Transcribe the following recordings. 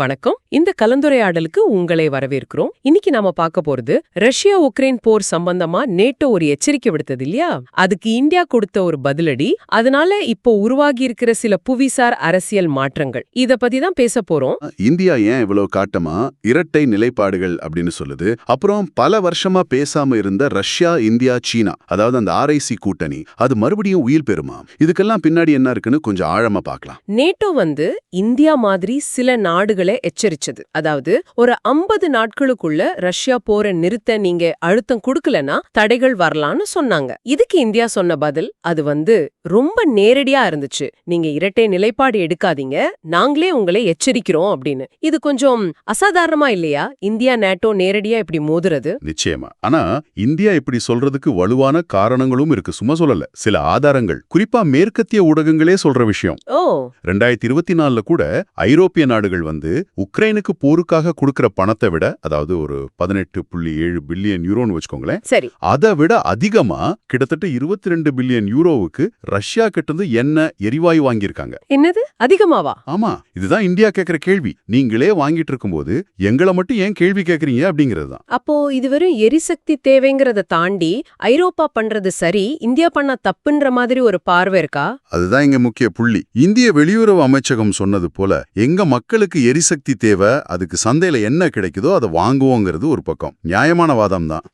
வணக்கம். இந்த கலந்துரையாடலுக்கு உங்களை வரவேற்கிறோம். இன்னைக்கு நாம பார்க்க போறது ரஷ்யா உக்ரைன் போர் சம்பந்தமா நேட்டோ ஒரு எச்சரிக்கை விடுத்தது இல்லையா? அதுக்கு இந்தியா கொடுத்த ஒரு பதிலடி. அதனால இப்போ உருவாகி இருக்கிற சில புவிசார் அரசியல் மாற்றங்கள். இத பத்தி தான் பேச போறோம். இந்தியா ஏன் இவ்வளவு காட்டமா? இரட்டை நிலைப்பாடுகள் அப்படின்னு சொல்லுது. அப்புறம் பல வருஷமா பேசாம இருந்த ரஷ்யா இந்தியா சீனா அதாவது அந்த ஆர்ஐசி கூட்டணி அது மறுபடியும் உயிர் பெறுமா? இதுக்கெல்லாம் பின்னாடி என்ன இருக்குன்னு கொஞ்சம் ஆழமா பார்க்கலாம். நேட்டோ வந்து இந்தியா மாதிரி சில நாடுகளை எச்சரிச்சது. அதாவது ஒரு ஐம்பது நாட்களுக்குள்ள ரஷ்யா போரை நிறுத்த நீங்க அழுத்தம் கொடுக்கலனா தடைகள் வரலாம்னு சொன்னாங்க. இதுக்கு இந்தியா சொன்ன பதில் அது வந்து ரொம்ப நேரடியா இருந்துச்சு. நீங்க இரட்டை நிலைப்பாடு எடுக்காதீங்க. நாங்களே உங்களை எச்சரிக்கிறோம் அப்படின்னு. இது கொஞ்சம் அசாதாரணமா இல்லையா? இந்தியா நேட்டோ நேரடியா இப்படி மோதுறது? நிச்சயமா. ஆனா இந்தியா இப்படி சொல்றதுக்கு வலுவான காரணங்களும் இருக்கு. சும்மா சொல்லல. சில ஆதாரங்கள். குறிப்பா மேற்கத்திய ஊடகங்களே சொல்ற விஷயம். ஓ. ரெண்டாயிரத்தி இருபத்தி நாலுல கூட ஐரோப்பிய நாடுகள் வந்து உக்ரைனுக்கு போருக்காக கொடுக்கிற பணத்தை விட அதாவது ஒரு பதினெட்டு புள்ளி ஏழு பில்லியன் யூரோன்னு வச்சுக்கோங்களேன் சரி. அதை விட அதிகமா கிட்டத்தட்ட இருபத்தி ரெண்டு பில்லியன் யூரோவுக்கு ரஷ்யா கிட்டந்து எண்ணெய் எரிவாயு வாங்கியிருக்காங்க? என்னது? அதிகமாவா? ஆமா. இதுதான் இந்தியா கேக்குற கேள்வி. நீங்களே வாங்கிட்டு இருக்கும்போது எங்களை மட்டும் ஏன் கேள்வி கேக்குறீங்க அப்படிங்கிறது தான். அப்போ இது வெறும் எரிசக்தி தேவைங்கிறத தாண்டி ஐரோப்பா பண்றது சரி இந்தியா பண்ண தப்புன்ற மாதிரி ஒரு பார்வை இருக்கா? அதுதான் இங்க முக்கிய புள்ளி. இந்திய வெளியுறவு அமைச்சகம் சொன்னது போல எங்க மக்களுக்கு எரிசக்தி தேவை அதுக்கு சந்தையில என்ன கிடைக்குதோ அதை வாங்குவோங்கிறது ஒரு பக்கம். நியாயமான வாதம் தான்.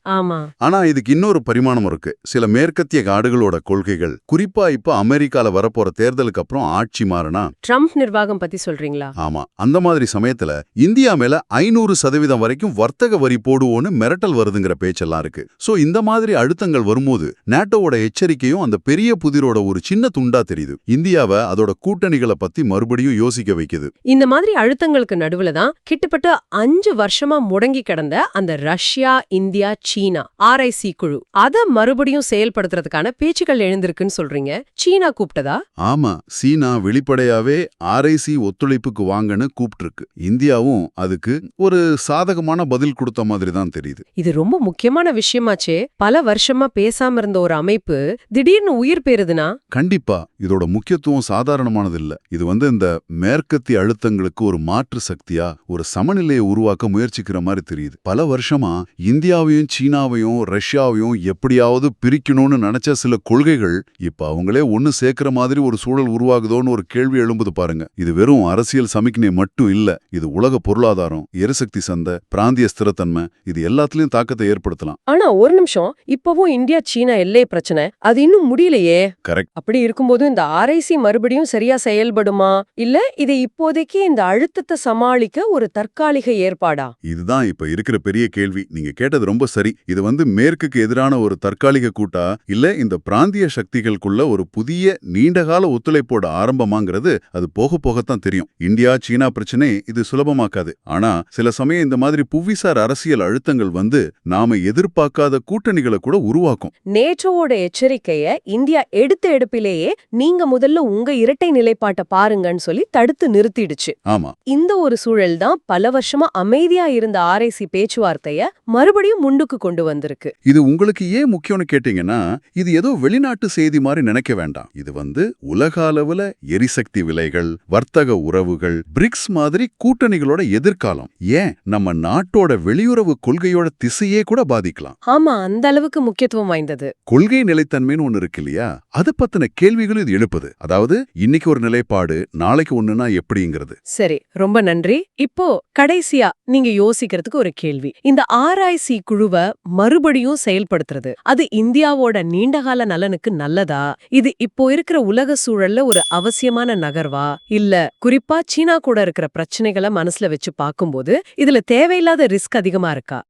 ஆனா இதுக்கு இன்னொரு பரிமாணம் இருக்கு. சில மேற்கத்திய நாடுகளோட கொள்கைகள். குறிப்பா இப்ப அமெரிக்கால வரப்போற தேர்தலுக்கு அப்புறம் ஆட்சி மாறினா ட்ரம்ப் நிர்வாகம் பத்தி சொல்றீங்களா? ஆமா. அந்த மாதிரி சமயத்துல இந்தியா மேல ஐநூறு சதவீதம் வரைக்கும் வர்த்தக வரி போடுவோன்னு மிரட்டல் வருதுங்கிற பேச்செல்லாம் இருக்கு. சோ இந்த மாதிரி அழுத்தங்கள் வரும்போது நேட்டோவோட எச்சரிக்கையும் அந்த பெரிய புதிரோட ஒரு சின்ன துண்டா தெரியுது. இந்தியாவை அதோட கூட்டணிகளை பத்தி மறுபடியும் யோசிக்க வைக்குது. இந்த மாதிரி அழுத்தங்களுக்கு நடுவுல தான் கிட்டத்தட்ட அஞ்சு வருஷமா முடங்கி கிடந்த அந்த ரஷ்யா இந்தியா சீனா ஆர்ஐசி குழு. அத மறுபடியும் செயல்படுத்துறதுக்கான பேச்சுக்கள் எழுந்திருக்குன்னு சொல்றீங்க. சீனா கூப்பிட்டதா? ஆமா சீனா வெளிப்படையாவே ஆர்ஐசி ஒத்துழைப்புக்கு வாங்கன்னு கூப்பிட்டிருக்கு. இந்தியாவும் அதுக்கு ஒரு சாதகமான பதில் கொடுத்த மாதிரி தான் தெரியுது. இது ரொம்ப முக்கியமான விஷயமாச்சே. பல வருஷமா பேசாம இருந்த ஒரு அமைப்பு திடீர்னு உயிர் பெறுதுனா கண்டிப்பா இதோட முக்கியத்துவம் சாதாரணமானது இல்ல இது வந்து இந்த மேற்கத்திய அழுத்தங்களுக்கு ஒரு மாற்று சக்தியா ஒரு சமநிலையை உருவாக்க முயற்சிக்கிற மாதிரி தெரியுது. பல வருஷமா இந்தியாவையும் சீனாவையும் ரஷ்யாவையும் எப்படியாவது பிரிக்கணும்னு நினைச்ச சில கொள்கைகள் இப்ப அவங்களே ஒன்னு சேர்க்கிற மாதிரி ஒரு சூழல் உருவாகுதோன்னு ஒரு கேள்வி எழும்புது பாருங்க. இது வெறும் அரசியல் சமிக்ஞை மட்டும் இல்ல இது உலக பொருளாதாரம் எரிசக்தி சந்தை பிராந்திய ஸ்திரத்தன்மை இது எல்லாத்துலயும் தாக்கத்தை ஏற்படுத்தலாம். ஆனா ஒரு நிமிஷம். இப்பவும் இந்தியா சீனா எல்லை பிரச்சனை. அது இன்னும் முடியலையே. கரெக்ட் அப்படி இருக்கும்போது இந்த ஆர்ஐசி மறுபடியும் சரியா செயல்படுமா? இல்ல இது இப்போதைக்கு இந்த அழுத்தத்தை சமாளிக்க ஒரு தற்காலிக ஏற்பாடா? இதுதான் இப்ப இருக்கிற பெரிய கேள்வி. நீங்க கேட்டது ரொம்ப சரி. இது வந்து மேற்குக்கு எதிரான ஒரு தற்காலிக கூட்டா? இல்ல இந்த பிராந்திய சக்திகளுக்குள்ள ஒரு புதிய நீண்டகால ஒத்துழைப்போட ஆரம்பமாங்கிறது அது போக போகத்தான் தெரியும். இந்தியா சீனா பிரச்சனை இது சுலபமாக்காது. ஆனா சில சமயம் இந்த மாதிரி புவிசார் அரசியல் அழுத்தங்கள் வந்து நாம எதிர்பார்க்காத கூட்டணிகளை கூட உருவாக்கும். நேட்டோவோட எச்சரிக்கைய இந்தியா எடுத்த எடுப்பிலேயே நீங்க முதல்ல உங்க இரட்டை நிலைப்பாட்டை பாருங்கன்னு சொல்லி தடுத்து நிறுத்திடுச்சு. ஆமா. இந்த ஒரு சூழல் தான் பல வருஷமா அமைதியா இருந்த ஆர்ஐசி பேச்சுவார்த்தைய மறுபடியும் முன்னுக்கு கொண்டு வந்திருக்கு. இது உங்களுக்கு ஏன் முக்கியம்னு கேட்டீங்கன்னா இது ஏதோ வெளிநாட்டு செய்தி மாதிரி நினைக்க வேண்டாம். இது வந்து உலக அளவுல எரிசக்தி விலைகள் வர்த்தக உறவுகள் பிரிக்ஸ் மாதிரி கூட்டணிகளோட எதிர்காலம். ஏன்? நம்ம நாட்டோட வெளியுறவு கொள்கையோட திசையே கூட பாதிக்கலாம். ஆமா அந்த அளவுக்கு முக்கியத்துவம் வாய்ந்தது. கொள்கை நிலைத்தன்மைன்னு ஒண்ணு இருக்கு இல்லையா? அது பத்தின கேள்விகளும் இது எழுப்புது. அதாவது இன்னைக்கு ஒரு நிலைப்பாடு நாளைக்கு ஒண்ணுனா எப்படிங்கிறது. சரி ரொம்ப நன்றி. இப்போ கடைசியா நீங்க யோசிக்கிறதுக்கு ஒரு கேள்வி. இந்த ஆர்ஐசி குழுவை மறுபடியும் செயல்படுத்துறது அது இந்தியாவோட நீண்டகால நலனுக்கு நல்லதா? இது இப்போ இருக்கிற உலக சூழல்ல ஒரு அவசியமான நகர்வா? இல்ல குறிப்பா சீனா கூட இருக்கிற பிரச்சனைகளை மனசுல வச்சு பார்க்கும்போது இதுல தேவையில்லாத ரிஸ்க் அதிகமா இருக்கா?